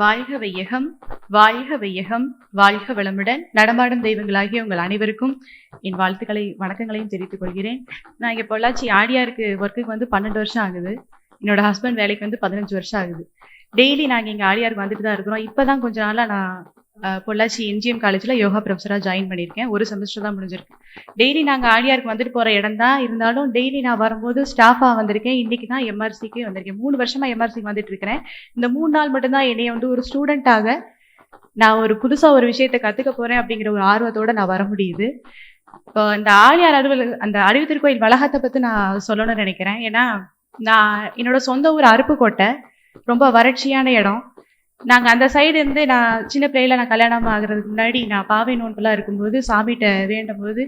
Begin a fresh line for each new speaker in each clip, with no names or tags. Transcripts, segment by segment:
வாழ்க வையகம் வாழ்க வையகம் வாழ்க வளமுடன் நடமாடும் தெய்வங்களாகிய உங்கள் அனைவருக்கும் என் வாழ்த்துக்களை வணக்கங்களையும் தெரிவித்துக் கொள்கிறேன். நான் இங்கே பொள்ளாச்சி ஆடியாருக்கு ஒர்க்குக்கு வந்து பன்னெண்டு வருஷம் ஆகுது. என்னோட ஹஸ்பண்ட் வேலைக்கு வந்து பதினஞ்சு வருஷம் ஆகுது. டெய்லி நாங்கள் இங்கே ஆடியாருக்கு வந்துட்டு தான் இருக்கிறோம். இப்போ தான் கொஞ்ச நாளாக நான் பொள்ளாச்சி எம்ஜிஎம் காலேஜில் யோகா ப்ரொஃபஸராக ஜாயின் பண்ணியிருக்கேன். ஒரு செமஸ்டர் தான் முடிஞ்சிருக்கு. டெய்லி நாங்கள் ஆடியாருக்கு வந்துட்டு போகிற இடம் தான். இருந்தாலும் டெய்லி நான் வரும்போது ஸ்டாஃபாக வந்திருக்கேன். இன்றைக்கி தான் எம்ஆர்சிக்கு வந்திருக்கேன். மூணு வருஷமாக எம்ஆர்சிக்கு வந்துட்டு இருக்கிறேன். இந்த மூணு நாள் மட்டும்தான் என்னைய வந்து ஒரு ஸ்டூடெண்ட்டாக நான் ஒரு புதுசாக ஒரு விஷயத்தை கற்றுக்க போகிறேன் அப்படிங்கிற ஒரு ஆர்வத்தோட நான் வர முடியுது. இப்போ இந்த ஆழியார் அலுவலக அந்த அறிவுத்திருக்கோயில் வளாகத்தை பற்றி நான் சொல்லணும்னு நினைக்கிறேன். ஏன்னா நான் என்னோட சொந்த ஊர் அருப்புக்கோட்டை. ரொம்ப வறட்சியான இடம். நாங்கள் அந்த சைடு இருந்து நான் சின்ன பிள்ளையில நான் கல்யாணம் ஆகுறதுக்கு முன்னாடி நான் பாவை நோன்பெல்லாம் இருக்கும்போது சாமிகிட்ட வேண்டும் போது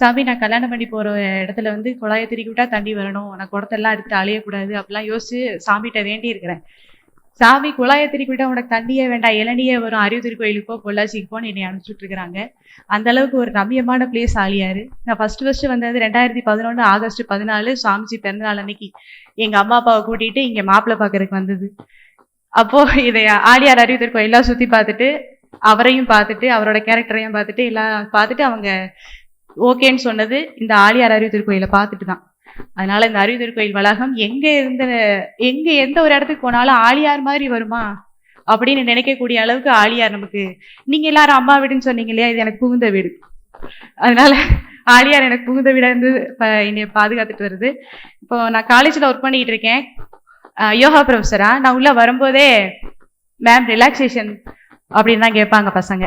சாமி நான் கல்யாணம் பண்ணி போகிற இடத்துல வந்து குழாயை திருக்கி விட்டா தண்ணி வரணும். நான் குடத்தெல்லாம் எடுத்து அலையக்கூடாது அப்படிலாம் யோசிச்சு சாமிகிட்ட வேண்டி இருக்கிறேன் சாமி குழாயை திருக்கி விட்டா உனக்கு தண்ணியே வேண்டாம். இளநியே வரும். அறிவு கோயிலுக்கோ பொள்ளாச்சிக்கு போன்னு என்னை அனுப்பிச்சுட்டு இருக்கிறாங்க அந்த அளவுக்கு ஒரு ரம்யமான பிளேஸ் ஆலியாரு நான் ஃபர்ஸ்ட் ஃபர்ஸ்ட் வந்தது ரெண்டாயிரத்தி பதினொன்று ஆகஸ்ட் பதினாலு சுவாமிஜி பிறந்தநாள் அன்னைக்கு எங்க அம்மா அப்பாவை கூட்டிட்டு இங்க மாப்பிள்ளை பார்க்கறதுக்கு வந்தது. அப்போ இதை ஆடியார் அறிவு திருக்கோயில் எல்லாம் சுத்தி பார்த்துட்டு அவரையும் பார்த்துட்டு அவரோட கேரக்டரையும் பார்த்துட்டு எல்லாம் பார்த்துட்டு அவங்க ஓகேன்னு சொன்னது இந்த ஆழியார் அறிவுத்தர் கோயில பார்த்துட்டு தான். அதனால இந்த அறிவு கோயில் வளாகம் எங்க இருந்த எங்க எந்த ஒரு இடத்துக்கு போனாலும் ஆழியார் மாதிரி வருமா? அப்படின்னு நினைக்கக்கூடிய அளவுக்கு ஆழியார் நமக்கு நீங்க எல்லாரும் அம்மா வீடுன்னு சொன்னீங்க இல்லையா? இது எனக்கு புகுந்த வீடு. அதனால ஆழியார் எனக்கு புகுந்த வீடா இருந்து இப்ப என்னை பாதுகாத்துட்டு வருது. இப்போ நான் காலேஜ்ல ஒர்க் பண்ணிட்டு இருக்கேன். யோகா ப்ரொஃபஸரா நான் உள்ள வரும்போதே மேம் ரிலாக்ஸேஷன் அப்படின்னு தான் கேட்பாங்க பசங்க.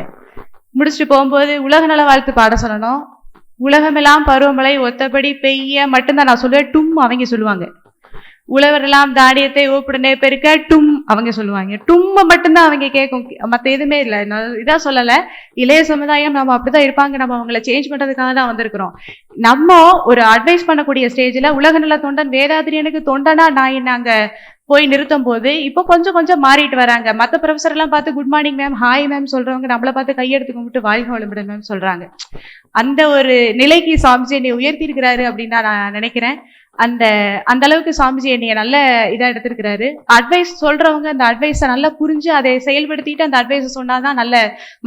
முடிச்சுட்டு போகும்போது உலக நல வாழ்த்து பாட சொல்லணும். உலகமெல்லாம் பருவமழை ஒத்தபடி பெய்ய மட்டும்தான் நான் சொல்லுவேன். டும் அவங்க சொல்லுவாங்க. உழவரெல்லாம் தானியத்தை ஓப்பிடனே பெருக்க டும் அவங்க சொல்லுவாங்க. டும்ம மட்டும்தான் அவங்க கேட்கும் மற்ற எதுவுமே இல்லை. நான் சொல்லலை. இளைய சமுதாயம் நம்ம அப்படிதான் இருப்பாங்க. நம்ம அவங்கள சேஞ்ச் பண்றதுக்காக தான் வந்திருக்கிறோம். நம்ம ஒரு அட்வைஸ் பண்ணக்கூடிய ஸ்டேஜ்ல உலக நல தொண்டன் வேதாதிரியனுக்கு தொண்டனா நான் என்ன அங்க போய் நிறுத்தும் போது இப்போ கொஞ்சம் கொஞ்சம் மாறிட்டு வராங்க. மற்ற ப்ரொஃபஸர் எல்லாம் பார்த்து good morning ma'am hi ma'am சொல்றவங்க நம்மள பார்த்து கையெடுத்து கும்பிட்டு வாழ்க வளமுடன் மேம் சொல்றாங்க. அந்த ஒரு நிலைக்கு சாமிஜி என்னை உயர்த்தி இருக்கிறாரு அப்படின்னு தான் நான் நினைக்கிறேன். அந்த அந்த அளவுக்கு சாமிஜி என்னைய நல்ல இதா எடுத்திருக்கிறாரு. அட்வைஸ் சொல்றவங்க அந்த அட்வைஸை நல்லா புரிஞ்சு அதை செயல்படுத்திட்டு அந்த அட்வைஸை சொன்னாதான் நல்ல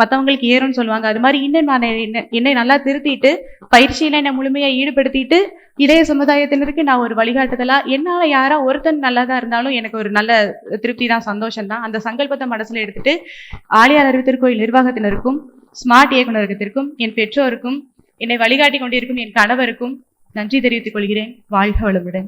மத்தவங்களுக்கு ஏறும்னு சொல்லுவாங்க. அது மாதிரி இன்னும் நான் என்னை- என்னை நல்லா திருத்திட்டு பயிற்சியில என்னை முழுமையா ஈடுபடுத்திட்டு இளைய சமுதாயத்தினருக்கு நான் ஒரு வழிகாட்டுதலா என்னால யாரா ஒருத்தன் நல்லதா இருந்தாலும் எனக்கு ஒரு நல்ல திருப்தி தான் சந்தோஷம் தான் அந்த சங்கல்பத்தை மனசுல எடுத்துட்டு ஆலியார் அறிவு திருக்கோயில் நிர்வாகத்தினருக்கும் ஸ்மார்ட் இயக்குனருக்கத்திற்கும் என் பெற்றோருக்கும் என்னை வழிகாட்டி கொண்டிருக்கும் என் கணவருக்கும் நன்றி தெரிவித்துக் கொள்கிறேன். வாழ்க வளமுடன்.